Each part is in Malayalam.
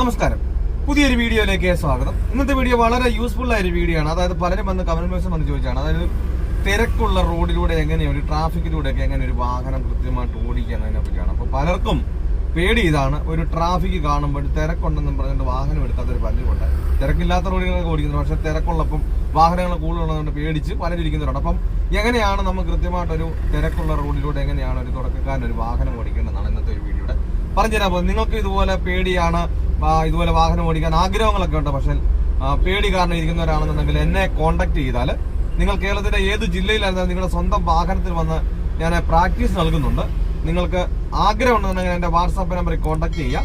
നമസ്കാരം. പുതിയൊരു വീഡിയോയിലേക്ക് സ്വാഗതം. ഇന്നത്തെ വീഡിയോ വളരെ യൂസ്ഫുൾ ആയ ഒരു വീഡിയോ ആണ്. അതായത് പലരും വന്ന് കമന്റ് ബോക്സിൽ വന്ന് ചോദിച്ചാണ്. അതായത് തിരക്കുള്ള റോഡിലൂടെ എങ്ങനെ ഒരു ട്രാഫിക്കിലൂടെ ഒക്കെ എങ്ങനെ ഒരു വാഹനം കൃത്യമായിട്ട് ഓടിക്കുക എന്നതിനെ പറ്റിയാണ്. അപ്പൊ പലർക്കും പേടി ഇതാണ്. ഒരു ട്രാഫിക് കാണുമ്പോൾ തിരക്കുണ്ടെന്നും പറഞ്ഞിട്ട് വാഹനം എടുക്കാത്തൊരു പലരുമുണ്ട് തിരക്കില്ലാത്ത റോഡുകളൊക്കെ ഓടിക്കുന്നത് പക്ഷെ തിരക്കുള്ളപ്പം വാഹനങ്ങൾ കൂടുതലുള്ളതുകൊണ്ട് പേടിച്ച് പലരും അപ്പം എങ്ങനെയാണ് നമ്മൾ കൃത്യമായിട്ടൊരു തിരക്കുള്ള റോഡിലൂടെ എങ്ങനെയാണ് ഒരു തുടക്കക്കാരൻ ഒരു വാഹനം ഓടിക്കേണ്ടതെന്നാണ് ഇന്നത്തെ ഒരു വീഡിയോയുടെ പറഞ്ഞുതരാൻ പോകുന്നത്. നിങ്ങൾക്ക് ഇതുപോലെ പേടിയാണ് ഇതുപോലെ വാഹനം ഓടിക്കാൻ ആഗ്രഹങ്ങളൊക്കെ ഉണ്ട്. പക്ഷെ പേടി കാരണം ഇരിക്കുന്നവരാണെന്നുണ്ടെങ്കിൽ എന്നെ കോണ്ടാക്ട് ചെയ്താൽ നിങ്ങൾ കേരളത്തിന്റെ ഏത് ജില്ലയിലായിരുന്നാലും നിങ്ങളുടെ സ്വന്തം വാഹനത്തിൽ വന്ന് ഞാൻ പ്രാക്ടീസ് നൽകുന്നുണ്ട്. നിങ്ങൾക്ക് ആഗ്രഹം ഉണ്ടെന്നുണ്ടെങ്കിൽ എന്റെ വാട്സാപ്പ് നമ്പറിൽ കോൺടാക്ട് ചെയ്യാം.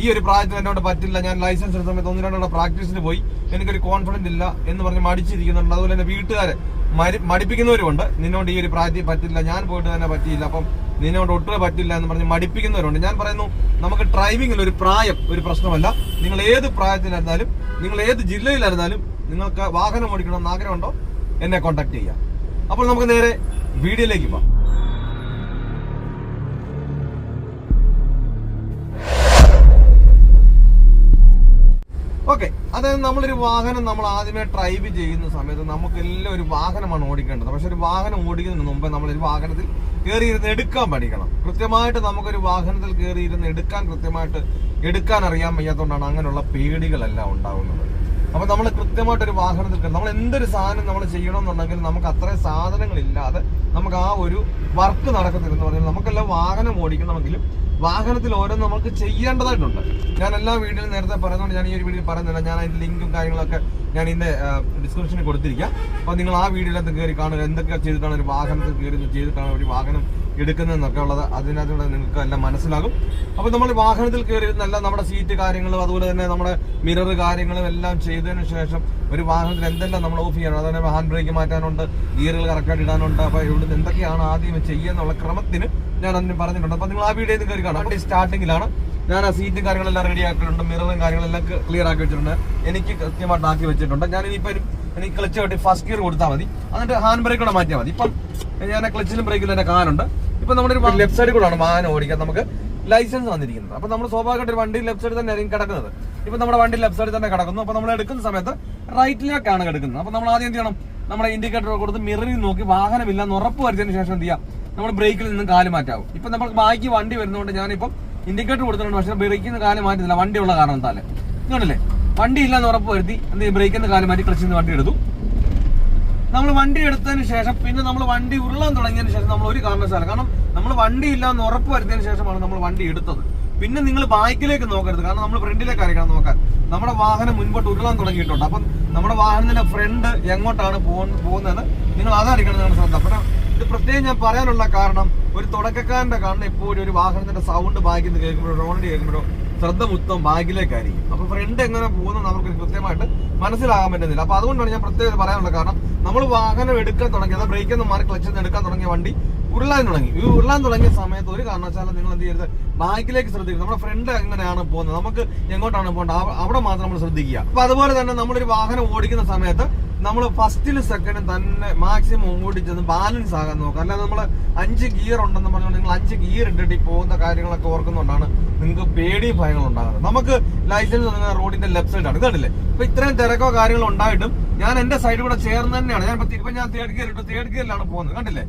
ഈ ഒരു പ്രായത്തിൽ എന്നോട് പറ്റില്ല. ഞാൻ ലൈസൻസ് എടുത്ത സമയത്ത് ഒന്ന് പ്രാക്ടീസിന് പോയി. എനിക്കൊരു കോൺഫിഡൻസ് ഇല്ല എന്ന് പറഞ്ഞ് മടിച്ചിരിക്കുന്നുണ്ട്. അതുപോലെ തന്നെ വീട്ടുകാരെ മടിപ്പിക്കുന്നവരുമുണ്ട്. നിന്നോട് ഈ ഒരു പ്രായത്തിൽ പറ്റില്ല ഞാൻ പോയിട്ട് തന്നെ പറ്റിയില്ല അപ്പം നിന്നോട് ഒട്ടും പറ്റില്ല എന്ന് പറഞ്ഞ് മടിപ്പിക്കുന്നവരുണ്ട്. ഞാൻ പറയുന്നു നമുക്ക് ഡ്രൈവിംഗിൽ ഒരു പ്രായം ഒരു പ്രശ്നമല്ല. നിങ്ങൾ ഏത് പ്രായത്തിലായിരുന്നാലും നിങ്ങൾ ഏത് ജില്ലയിലായിരുന്നാലും നിങ്ങൾക്ക് വാഹനം ഓടിക്കണമെന്ന് ആഗ്രഹമുണ്ടോ? എന്നെ കോൺടാക്ട് ചെയ്യാം. അപ്പോൾ നമുക്ക് നേരെ വീഡിയോയിലേക്ക് പോകാം. ഓക്കെ അതായത് നമ്മളൊരു വാഹനം നമ്മൾ ആദ്യമേ ഡ്രൈവ് ചെയ്യുന്ന സമയത്ത് നമുക്ക് എല്ലാം ഒരു വാഹനമാണ് ഓടിക്കേണ്ടത്. പക്ഷെ ഒരു വാഹനം ഓടിക്കുന്നതിന് മുമ്പ് ഒരു വാഹനത്തിൽ കയറിയിരുന്ന് എടുക്കാൻ പഠിക്കണം. കൃത്യമായിട്ട് നമുക്കൊരു വാഹനത്തിൽ കയറിയിരുന്ന് എടുക്കാൻ കൃത്യമായിട്ട് എടുക്കാൻ അറിയാൻ വയ്യാത്തതുകൊണ്ടാണ് അങ്ങനെയുള്ള പേടികളെല്ലാം ഉണ്ടാകുന്നത് അപ്പൊ നമ്മൾ കൃത്യമായിട്ട് ഒരു വാഹനത്തിൽ കയറി നമ്മൾ എന്തൊരു സാധനം നമ്മൾ ചെയ്യണമെന്നുണ്ടെങ്കിൽ നമുക്ക് അത്രയും സാധനങ്ങളില്ലാതെ നമുക്ക് ആ ഒരു വർക്ക് നടക്കത്തില്ല എന്ന് പറഞ്ഞാൽ നമുക്കെല്ലാം വാഹനം ഓടിക്കണമെങ്കിലും വാഹനത്തിൽ ഓരോ നമുക്ക് ചെയ്യേണ്ടതായിട്ടുണ്ട്. ഞാൻ എല്ലാ വീഡിയോയിലും നേരത്തെ പറയുന്നതുകൊണ്ട് ഞാൻ ഈ ഒരു വീഡിയോയിൽ പറയുന്നില്ല. ഞാൻ അതിന്റെ ലിങ്കും കാര്യങ്ങളൊക്കെ ഞാൻ ഇതിന്റെ ഡിസ്ക്രിപ്ഷനിൽ കൊടുത്തിരിക്കാം. അപ്പൊ നിങ്ങൾ ആ വീഡിയോയിലകത്ത് കയറി കാണുക. എന്തൊക്കെ ചെയ്തിട്ടാണ് ഒരു വാഹനത്തിൽ കയറി ചെയ്തിട്ടാണ് ഒരു വാഹനം എടുക്കുന്നതെന്നൊക്കെ ഉള്ളത് അതിനകത്തൂടെ നിങ്ങൾക്ക് എല്ലാം മനസ്സിലാകും. അപ്പോൾ നമ്മൾ വാഹനത്തിൽ കയറി നല്ല നമ്മുടെ സീറ്റ് കാര്യങ്ങളും അതുപോലെ തന്നെ നമ്മുടെ മിറർ കാര്യങ്ങളും എല്ലാം ചെയ്തതിന് ശേഷം ഒരു വാഹനത്തിൽ എന്തെല്ലാം നമ്മൾ ഓഫ് ചെയ്യണം? അതുപോലെ ഹാൻഡ് ബ്രേക്ക് മാറ്റാനുണ്ട് ഗിയറുകൾ കറക്റ്റായിട്ട് ഇടാനുണ്ട്. അപ്പൊ ഇവിടുന്ന് എന്തൊക്കെയാണ് ആദ്യം ചെയ്യാന്നുള്ള ക്രമത്തിന് ഞാൻ അതിന് പറഞ്ഞിട്ടുണ്ട്. അപ്പോൾ നിങ്ങൾ ആ വീഡിയോയിൽ കയറി കാണാം അപ്പോൾ സ്റ്റാർട്ടിങ്ങിലാണ് ഞാൻ ആ സീറ്റും കാര്യങ്ങളെല്ലാം റെഡി ആക്കിയിട്ടുണ്ട് മിററും കാര്യങ്ങളെല്ലാം ക്ലിയർ ആക്കി വെച്ചിട്ടുണ്ട്. എനിക്ക് കൃത്യമായിട്ട് ആക്കി വെച്ചിട്ടുണ്ട്. ഞാൻ ഇനിയിപ്പോ ഒരു- എനിക്ക് ക്ലച്ച് കെട്ടി ഫസ്റ്റ് ഗിയർ കൊടുത്താൽ മതി. എന്നിട്ട് ഹാൻഡ് ബ്രേക്ക് കൂടെ മാറ്റിയാൽ മതി. ഇപ്പം ഞാൻ ക്ലച്ചിലും ബ്രേക്കിലും തന്നെ കാലുണ്ട് ഇപ്പൊ നമ്മുടെ ഒരു ലെഫ്റ്റ് സൈഡിൽ കൂടാണ് വാഹനം ഓടിക്കാൻ നമുക്ക് ലൈസൻസ് വന്നിരിക്കുന്നത് അപ്പൊ നമ്മൾ സ്വാഭാവികമായിട്ട് ഒരു വണ്ടി ലെഫ്റ്റ് സൈഡിൽ തന്നെ ആയിരിക്കും കിടക്കുന്നത്. ഇപ്പൊ നമ്മുടെ വണ്ടി ലെഫ്റ്റ് സൈഡിൽ തന്നെ കിടക്കുന്നു. അപ്പൊ നമ്മൾ എടുക്കുന്ന സമയത്ത് റൈറ്റിലേക്കാണ് കിടക്കുന്നത്. അപ്പൊ നമ്മൾ ആദ്യം എന്ത് ചെയ്യണം? നമ്മുടെ ഇൻഡിക്കേറ്റർ കൊടുത്ത് മിററിൽ നോക്കി വാഹനമില്ല എന്ന് ഉറപ്പ് വരുത്തിയതിനു ശേഷം എന്ത് ചെയ്യാം? നമ്മൾ ബ്രേക്കിൽ നിന്നും കാൽ മാറ്റാവും. ഇപ്പൊ നമ്മൾ ബാക്കി വണ്ടി വരുന്നതുകൊണ്ട് ഞാനിപ്പം ഇൻഡിക്കേറ്റർ കൊടുത്തിട്ടുണ്ട്. പക്ഷെ ബ്രേക്കിൽ നിന്ന് കാൽ മാറ്റുന്നില്ല വണ്ടി ഉള്ള കാരണം താൽ ഇതുകൊണ്ടല്ലേ? വണ്ടി ഇല്ലെന്ന് ഉറപ്പ് വരുത്തി എന്ത് ബ്രേക്കിൽ നിന്ന് കാൽ മാറ്റി ക്ലച്ചിൽ നിന്ന് വണ്ടി എടുത്തു. നമ്മൾ വണ്ടി എടുത്തതിന് ശേഷം പിന്നെ നമ്മൾ വണ്ടി ഉരുളാൻ തുടങ്ങിയതിന് ശേഷം നമ്മൾ ഒരു കാരണവശാലും കാരണം നമ്മൾ വണ്ടി ഇല്ലാന്ന് ഉറപ്പ് വരുത്തിയതിന് ശേഷമാണ് നമ്മൾ വണ്ടി എടുത്തത്. പിന്നെ നിങ്ങൾ ബാക്കിലേക്ക് നോക്കരുത് കാരണം നമ്മൾ ഫ്രണ്ടിലേക്ക് ആയിരിക്കണം നോക്കാൻ. നമ്മുടെ വാഹനം മുൻപോട്ട് ഉരുളാൻ തുടങ്ങിയിട്ടുണ്ട്. അപ്പം നമ്മുടെ വാഹനത്തിന്റെ ഫ്രണ്ട് എങ്ങോട്ടാണ് പോകുന്ന- പോകുന്നത്? നിങ്ങൾ അതായിരിക്കണം നിങ്ങൾ ശ്രദ്ധ. അപ്പം ഇത് പ്രത്യേകം ഞാൻ പറയാനുള്ള കാരണം ഒരു തുടക്കക്കാരന്റെ കാരണം എപ്പോഴും ഒരു വാഹനത്തിന്റെ സൗണ്ട് ബാക്കിൽ നിന്ന് കേൾക്കുമ്പോഴോ റോണിൽ കേൾക്കുമ്പോഴോ ശ്രദ്ധ മൊത്തം ബാഗിലേക്കായിരിക്കും അപ്പൊ ഫ്രണ്ട് എങ്ങനെ പോകുന്നത് നമുക്ക് കൃത്യമായിട്ട് മനസ്സിലാകാൻ പറ്റുന്നില്ല. അപ്പൊ അതുകൊണ്ടാണ് ഞാൻ പ്രത്യേകം പറയാനുള്ള കാരണം നമ്മൾ വാഹനം എടുക്കാൻ തുടങ്ങി അതായത് ബ്രേക്കിൽ നിന്ന് മാറി ക്ലച്ചിൽ നിന്ന് എടുക്കാൻ തുടങ്ങിയ വണ്ടി. ഉരുളാൻ തുടങ്ങി. ഈ ഉരുളാൻ തുടങ്ങിയ സമയത്ത് ഒരു കാരണവശാലും നിങ്ങൾ എന്ത് ചെയ്യരുത്? ബാക്കിലേക്ക് ശ്രദ്ധിക്കുക നമ്മുടെ ഫ്രണ്ട് എങ്ങനെയാണ് പോകുന്നത്. നമുക്ക് എങ്ങോട്ടാണ് പോകേണ്ടത്? അവിടെ മാത്രം നമ്മൾ ശ്രദ്ധിക്കുക. അപ്പൊ അതുപോലെ തന്നെ നമ്മളൊരു വാഹനം ഓടിക്കുന്ന സമയത്ത് നമ്മൾ ഫസ്റ്റിലും സെക്കൻഡും തന്നെ മാക്സിമം ഓടിച്ചെന്ന് ബാലൻസ് ആകാൻ നോക്കുക. അല്ലാതെ നമ്മൾ അഞ്ച് ഗിയർ ഉണ്ടെന്ന് പറഞ്ഞാൽ നിങ്ങൾ അഞ്ച് ഗിയർ ഇട്ടിട്ട് പോകുന്ന കാര്യങ്ങളൊക്കെ ഓർക്കുന്നുണ്ടാണ് നിങ്ങൾക്ക് പേടി ഭയങ്ങൾ ഉണ്ടാകുന്നത് നമുക്ക് ലൈസൻസ് റോഡിന്റെ ലെഫ്റ്റ് സൈഡാണ് കണ്ടില്ലേ? അപ്പൊ ഇത്രയും തിരക്കോ കാര്യങ്ങളോ ഉണ്ടായിട്ടും ഞാൻ എന്റെ സൈഡിൽ കൂടെ ചേർന്ന് തന്നെയാണ്. ഞാൻ ഇപ്പൊ ഞാൻ തേർഡ് ഗിയർ ഇട്ട്. തേർഡ് ഗിയറിലാണ് പോകുന്നത്. കണ്ടില്ലേ?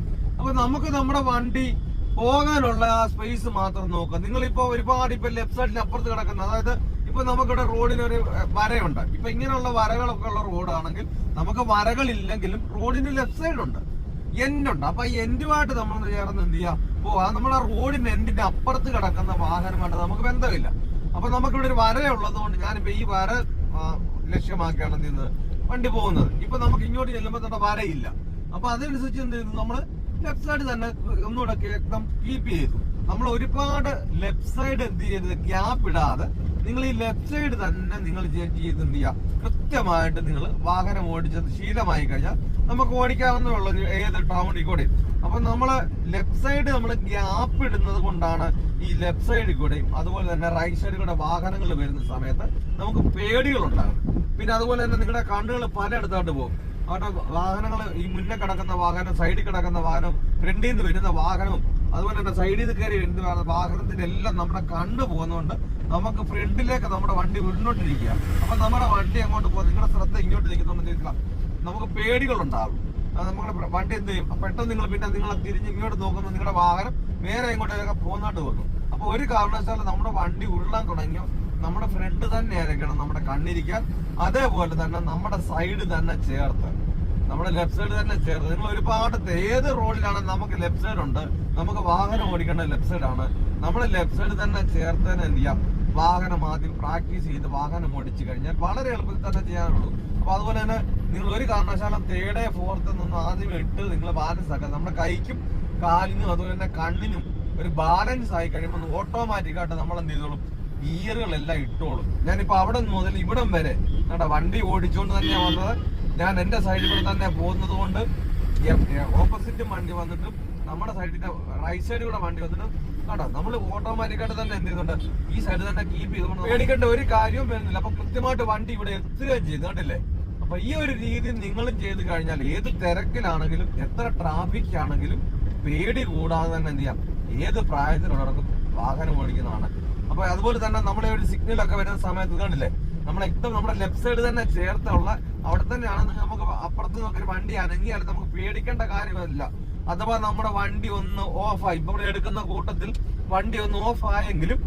അപ്പൊ നമുക്ക് നമ്മുടെ വണ്ടി പോകാനുള്ള ആ സ്പേസ് മാത്രം നോക്കുക നിങ്ങളിപ്പോ ഒരുപാട് ഇപ്പൊ ലെഫ്റ്റ് സൈഡിന് അപ്പുറത്ത് കിടക്കുന്ന അതായത് ഇപ്പൊ നമുക്കിവിടെ റോഡിന് ഒരു വരയുണ്ട്. ഇപ്പൊ ഇങ്ങനെയുള്ള വരകളൊക്കെ ഉള്ള റോഡാണെങ്കിൽ നമുക്ക് വരകളില്ലെങ്കിലും റോഡിന് ലെഫ്റ്റ് സൈഡ് ഉണ്ട്. എൻഡുണ്ട് അപ്പൊ ആ എൻഡുമായിട്ട് നമ്മൾ ചേർന്ന് എന്ത് ചെയ്യാം? പോവാ നമ്മുടെ റോഡിന്റെ എൻഡിന്റെ അപ്പുറത്ത് കിടക്കുന്ന വാഹനമായിട്ട് നമുക്ക് ബന്ധമില്ല. അപ്പൊ നമുക്കിവിടെ ഒരു വരയുള്ളത് കൊണ്ട് ഞാനിപ്പോ ഈ വര ആ, ലക്ഷ്യമാക്കിയാണ് എന്ത് ചെയ്യുന്നത്? വണ്ടി പോകുന്നത്. ഇപ്പൊ നമുക്ക് ഇങ്ങോട്ട് ചെല്ലുമ്പോ തന്നെ വരയില്ല. അപ്പൊ അതനുസരിച്ച് എന്ത് ചെയ്യുന്നു? നമ്മൾ ലെഫ്റ്റ് സൈഡ് തന്നെ ഒന്നുകൂടെ എക്ദം കീപ്പ് ചെയ്തു. നമ്മൾ ഒരുപാട് ലെഫ്റ്റ് സൈഡ് എന്ത് ചെയ്യരുത് ഗ്യാപ്പ് ഇടാതെ നിങ്ങൾ ഈ ലെഫ്റ്റ് സൈഡ് തന്നെ നിങ്ങൾ ചെയ്ത് ചെയ്ത് എന്ത് കൃത്യമായിട്ട് നിങ്ങൾ വാഹനം ഓടിച്ചത് ശീലമായി കഴിഞ്ഞാൽ നമുക്ക് ഓടിക്കാവുന്ന ഏത് ടൗണിൽ കൂടെ അപ്പൊ നമ്മൾ ലെഫ്റ്റ് സൈഡ് നമ്മൾ ഗ്യാപ്പ് ഇടുന്നത് കൊണ്ടാണ് ഈ ലെഫ്റ്റ് സൈഡിൽ കൂടെയും അതുപോലെ തന്നെ റൈറ്റ് സൈഡിൽ കൂടെ വാഹനങ്ങൾ വരുന്ന സമയത്ത് നമുക്ക് പേടികൾ ഉണ്ടാകും പിന്നെ അതുപോലെ തന്നെ നിങ്ങളുടെ കണ്ണുകൾ പലയിടത്തോട്ട് പോകും. അവിടെ വാഹനങ്ങൾ ഈ മുന്നേ കിടക്കുന്ന വാഹനം സൈഡിൽ കിടക്കുന്ന വാഹനം ഫ്രണ്ടിൽ നിന്ന് വരുന്ന വാഹനവും അതുപോലെ തന്നെ സൈഡിൽ നിന്ന് കയറി വരുന്ന വാഹനത്തിന്റെ എല്ലാം നമ്മുടെ കണ്ണ് പോകുന്നതുകൊണ്ട് നമുക്ക് ഫ്രണ്ടിലേക്ക് നമ്മുടെ വണ്ടി മുന്നോട്ടിരിക്കുക അപ്പൊ നമ്മുടെ വണ്ടി അങ്ങോട്ട് പോകും. നിങ്ങളുടെ ശ്രദ്ധ ഇങ്ങോട്ട് നിൽക്കുന്നുണ്ടെങ്കിൽ നമുക്ക് പേടികളുണ്ടാകും നമ്മുടെ വണ്ടി എന്ത് ചെയ്യും? പെട്ടെന്ന് നിങ്ങൾ പിന്നെ നിങ്ങൾ തിരിഞ്ഞ് ഇങ്ങോട്ട് നോക്കുമ്പോൾ നിങ്ങളുടെ വാഹനം നേരെ ഇങ്ങോട്ടേക്ക് പോകുന്നതായിട്ട് വന്നു അപ്പൊ ഒരു കാരണവശാലും നമ്മുടെ വണ്ടി ഉരുളാൻ തുടങ്ങിയോ? നമ്മുടെ ഫ്രണ്ട് തന്നെ ആയിരിക്കണം നമ്മുടെ കണ്ണിരിക്കാൻ. അതേപോലെ തന്നെ നമ്മുടെ സൈഡ് തന്നെ ചേർത്ത്. നമ്മുടെ ലെഫ്റ്റ് സൈഡ് തന്നെ ചേർത്ത്. നിങ്ങൾ ഒരുപാട് ഏത് റോഡിലാണ് നമുക്ക് ലെഫ്റ്റ് സൈഡ് ഉണ്ട് നമുക്ക് വാഹനം ഓടിക്കേണ്ട ലെഫ്റ്റ് സൈഡ് ആണ്. നമ്മൾ ലെഫ്റ്റ് സൈഡ് തന്നെ ചേർത്ത് തന്നെ എന്ത് ചെയ്യാം? വാഹനം ആദ്യം പ്രാക്ടീസ് ചെയ്ത് വാഹനം ഓടിച്ചു കഴിഞ്ഞാൽ വളരെ എളുപ്പത്തിൽ തന്നെ ചെയ്യാനുള്ളൂ. അപ്പൊ അതുപോലെ തന്നെ നിങ്ങൾ ഒരു കാരണവശാലും തേർഡ് ഫോർത്ത് നിന്ന് ആദ്യം ഇട്ട് നിങ്ങൾ ബാലൻസ് ആക്കുക. നമ്മുടെ കൈക്കും കാലിനും അതുപോലെ തന്നെ കണ്ണിനും ഒരു ബാലൻസ് ആയി കഴിയുമ്പോൾ ഓട്ടോമാറ്റിക് ആയിട്ട് നമ്മൾ എന്ത് ചെയ്തോളും? ഗിയറുകളെല്ലാം ഇട്ടോളും. ഞാനിപ്പോ അവിടെ മുതൽ ഇവിടം വരെ കേട്ടോ വണ്ടി ഓടിച്ചുകൊണ്ട് തന്നെയാ വന്നത്. ഞാൻ എന്റെ സൈഡിൽ കൂടെ തന്നെ പോകുന്നത് കൊണ്ട് ഓപ്പോസിറ്റ് വണ്ടി വന്നിട്ട് നമ്മുടെ സൈഡിന്റെ റൈറ്റ് സൈഡിൽ കൂടെ വണ്ടി വന്നിട്ട് കേട്ടോ നമ്മൾ ഓട്ടോമാറ്റിക്കായിട്ട് തന്നെ എന്ത് ചെയ്യുന്നുണ്ട്? ഈ സൈഡ് തന്നെ കീപ്പ് ചെയ്തുകൊണ്ട് പേടിക്കേണ്ട ഒരു കാര്യവും വരുന്നില്ല. അപ്പൊ കൃത്യമായിട്ട് വണ്ടി ഇവിടെ എത്തുകയും ചെയ്തു കണ്ടില്ലേ? അപ്പൊ ഈ ഒരു രീതി നിങ്ങളും ചെയ്ത് കഴിഞ്ഞാൽ ഏത് തിരക്കിലാണെങ്കിലും എത്ര ട്രാഫിക് ആണെങ്കിലും പേടി കൂടാതെ തന്നെ എന്ത് ചെയ്യാം? ഏത് പ്രായത്തിലുള്ളവർക്കും വാഹനം ഓടിക്കുന്നതാണ്. അപ്പൊ അതുപോലെ തന്നെ നമ്മുടെ ഒരു സിഗ്നൽ ഒക്കെ വരുന്ന സമയത്ത് കണ്ടില്ലേ നമ്മൾ ഏറ്റവും നമ്മുടെ ലെഫ്റ്റ് സൈഡ് തന്നെ ചേർത്തുള്ള അവിടെ തന്നെയാണ് നമുക്ക് അപ്പുറത്ത് നമുക്ക് ഒരു വണ്ടി അനങ്ങിയാൽ നമുക്ക് പേടിക്കേണ്ട കാര്യമല്ല. അഥവാ നമ്മുടെ വണ്ടി ഒന്ന് ഓഫായി ഇപ്പൊ ഇവിടെ എടുക്കുന്ന കൂട്ടത്തിൽ വണ്ടി ഒന്ന് ഓഫ് ആയെങ്കിലും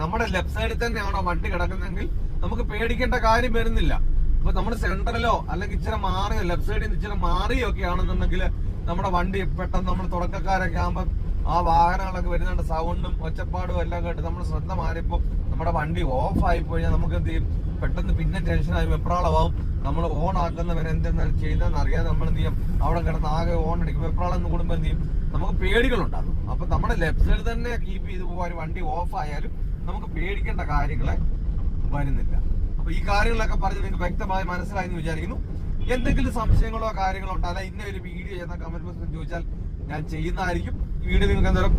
നമ്മുടെ ലെഫ്റ്റ് സൈഡിൽ തന്നെയാണോ വണ്ടി കിടക്കുന്നതെങ്കിൽ നമുക്ക് പേടിക്കേണ്ട കാര്യം വരുന്നില്ല. ഇപ്പൊ നമ്മുടെ സെന്ററിലോ അല്ലെങ്കിൽ ഇച്ചിരി മാറിയോ ലെഫ്റ്റ് സൈഡിൽ നിന്ന് ഇച്ചിരി മാറിയോ ഒക്കെ ആണെന്നുണ്ടെങ്കിൽ നമ്മുടെ വണ്ടി പെട്ടെന്ന് നമ്മൾ തുടക്കക്കാരൊക്കെ ആകുമ്പോൾ ആ വാഹനങ്ങളൊക്കെ വരുന്നുണ്ട്. സൗണ്ടും ഒച്ചപ്പാടും എല്ലാം കേട്ട് നമ്മുടെ ശ്രദ്ധ മാറിയപ്പോൾ നമ്മുടെ വണ്ടി ഓഫ് ആയി പോയാൽ നമുക്ക് എന്ത് ചെയ്യും? പെട്ടെന്ന് പിന്നെ ടെൻഷനായി വെപ്രാളമാവും. നമ്മൾ ഓൺ ആക്കുന്നവരെ എന്തെന്നാണ് ചെയ്യുന്നതെന്ന് അറിയാതെ നമ്മൾ എന്ത് ചെയ്യും? അവിടെ കിടന്ന് ആകെ ഓൺ അടിക്കും. വെപ്രാളം എന്ന് കൂടുമ്പോൾ എന്ത് ചെയ്യും? നമുക്ക് പേടികളുണ്ടാകും. അപ്പൊ നമ്മുടെ ലെഫ്റ്റ് സൈഡ് തന്നെ കീപ്പ് ചെയ്ത് പോകാൻ വണ്ടി ഓഫ് ആയാലും നമുക്ക് പേടിക്കേണ്ട കാര്യങ്ങളെ വരുന്നില്ല. അപ്പൊ ഈ കാര്യങ്ങളൊക്കെ പറഞ്ഞ് നിങ്ങൾക്ക് വ്യക്തമായി മനസ്സിലായി എന്ന് വിചാരിക്കുന്നു. എന്തെങ്കിലും സംശയങ്ങളോ കാര്യങ്ങളോ ഉണ്ടോ? അല്ല ഇന്ന ഒരു വീഡിയോ ചെയ്യുന്ന കമന്റ് ബോക്സിൽ ചോദിച്ചാൽ ഞാൻ ചെയ്യുന്നതായിരിക്കും. ഈ വീഡിയോ നിങ്ങൾക്ക് എന്തോരം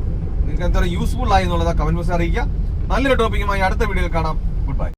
നിങ്ങൾക്ക് എന്തോരം യൂസ്ഫുൾ ആയി എന്നുള്ളത് കമന്റ് ബോക്സിൽ അറിയിക്കുക. നല്ലൊരു ടോപ്പിക്കുമായി അടുത്ത വീഡിയോയിൽ കാണാം. Good bye